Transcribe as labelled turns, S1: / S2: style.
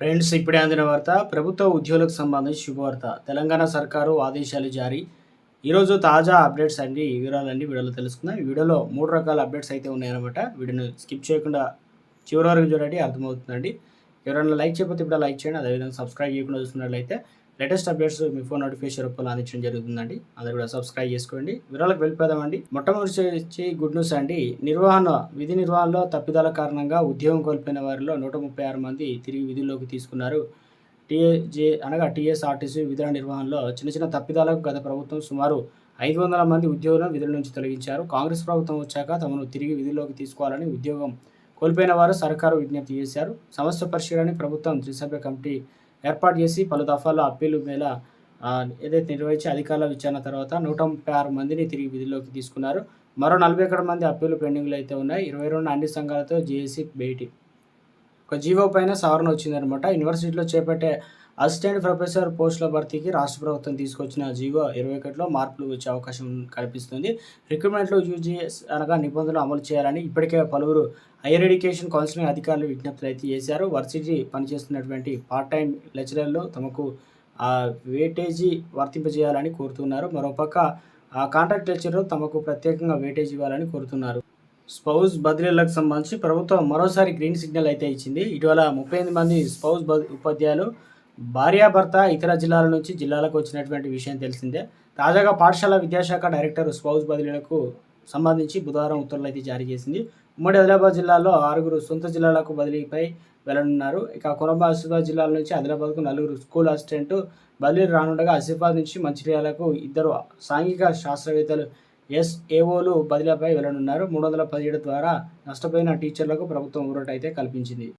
S1: Friends ఇప్పుడే అందిన వార్త ప్రభుత్వ ఉద్యోగులకు సంబంధించి శుభవార్త. తెలంగాణ సర్కారు ఆదేశాలు జారీ. ఈరోజు తాజా అప్డేట్స్ అండి ఈ వివరాలన్నీ వీడియోలో తెలుసుకుందాం. ఈ వీడియోలో మూడు రకాల అప్డేట్స్ అయితే ఉన్నాయన్నమాట. వీడియోని స్కిప్ చేయకుండా చివరి వరకు చూడండి అర్థమవుతుందండి. ఎవరైనా లైక్ చేయకపోతే ఇప్పుడు లైక్ చేయండి. అదేవిధంగా సబ్స్క్రైబ్ చేయకుండా చూస్తున్నట్లయితే లేటెస్ట్ అప్డేట్స్ మీ ఫోన్ నోటిఫికేషన్ రూపంలో అందించడం జరుగుతుందండి. అందరూ కూడా సబ్స్క్రైబ్ చేసుకోండి. వివరాలకు వెళ్ళిపోదామండి. మొట్టమొదటి వచ్చి గుడ్ న్యూస్ అండి. నిర్వహణ విధి నిర్వహణలో తప్పిదాల కారణంగా ఉద్యోగం కోల్పోయిన వారిలో నూట ముప్పై ఆరు మంది తిరిగి విధుల్లోకి తీసుకున్నారు. టీఏజే అనగా టీఎస్ఆర్టీసీ విధుల నిర్వహణలో చిన్న చిన్న తప్పిదాలకు గత ప్రభుత్వం సుమారు ఐదు వందల మంది ఉద్యోగులను విధుల నుంచి తొలగించారు. కాంగ్రెస్ ప్రభుత్వం వచ్చాక తమను తిరిగి విధుల్లోకి తీసుకోవాలని ఉద్యోగం కోల్పోయిన వారు సర్కారు విజ్ఞప్తి చేశారు. సమస్య పరిశీలన ప్రభుత్వం త్రిసభ్య కమిటీ ఏర్పాటు చేసి పలు దఫాల్లో అప్పీలు మేళ ఏదైతే నిర్వహించి అధికారుల విచారణ తర్వాత నూట ముప్పై ఆరు మందిని తిరిగి విధుల్లోకి తీసుకున్నారు. మరో నలభై ఒకటి మంది అప్పీలు పెండింగ్లు అయితే ఉన్నాయి. ఇరవై రెండు అన్ని సంఘాలతో జేఏసీ భేటీ. ఒక జీవో పైన సవరణ వచ్చిందనమాట. యూనివర్సిటీలో చేపట్టే అసిస్టెంట్ ప్రొఫెసర్ పోస్టుల భర్తీకి రాష్ట్ర ప్రభుత్వం తీసుకొచ్చిన జీవో ఇరవై ఒకటిలో మార్పులు వచ్చే అవకాశం కనిపిస్తుంది రిక్రూట్మెంట్లో యూజీఎస్ అనగా నిబంధనలు అమలు చేయాలని ఇప్పటికే పలువురు హైయర్ ఎడ్యుకేషన్ కౌన్సిలింగ్ అధికారులు విజ్ఞప్తులు అయితే చేశారు. వర్సిటీ పనిచేస్తున్నటువంటి పార్ట్ టైం లెక్చరర్లు తమకు ఆ వేటేజీ వర్తింపజేయాలని కోరుతున్నారు. మరోపక్క ఆ కాంట్రాక్ట్ లెక్చరర్ తమకు ప్రత్యేకంగా వేటేజ్ ఇవ్వాలని కోరుతున్నారు. స్పౌస్ బదిలీలకు సంబంధించి ప్రభుత్వం మరోసారి గ్రీన్ సిగ్నల్ అయితే ఇచ్చింది. ఇటీవల ముప్పై ఎనిమిది మంది స్పౌస్ బ- ఉపాధ్యాయులు భార్యాభర్త ఇతర జిల్లాల నుంచి జిల్లాలకు వచ్చినటువంటి విషయం తెలిసిందే. తాజాగా పాఠశాల విద్యాశాఖ డైరెక్టర్ స్పౌస్ బదిలీలకు సంబంధించి బుధవారం ఉత్తర్వులు అయితే జారీ చేసింది. ఉమ్మడి ఆదిలాబాద్ జిల్లాలో ఆరుగురు సొంత జిల్లాలకు బదిలీపై వెళ్ళనున్నారు. ఇక కొరంబ ఆసిఫాబాద్ జిల్లాల నుంచి ఆదిలాబాద్కు నలుగురు స్కూల్ అసిస్టెంట్ బదిలీ రానుండగా ఆసిఫాబాద్ నుంచి మంచిర్యాలకు ఇద్దరు సాంఘిక శాస్త్రవేత్తలు ఎస్ఏఓలు బదిలీపై వెళ్ళనున్నారు. మూడు వందల పదిహేడు ద్వారా నష్టపోయిన టీచర్లకు ప్రభుత్వం ఊరట అయితే కల్పించింది.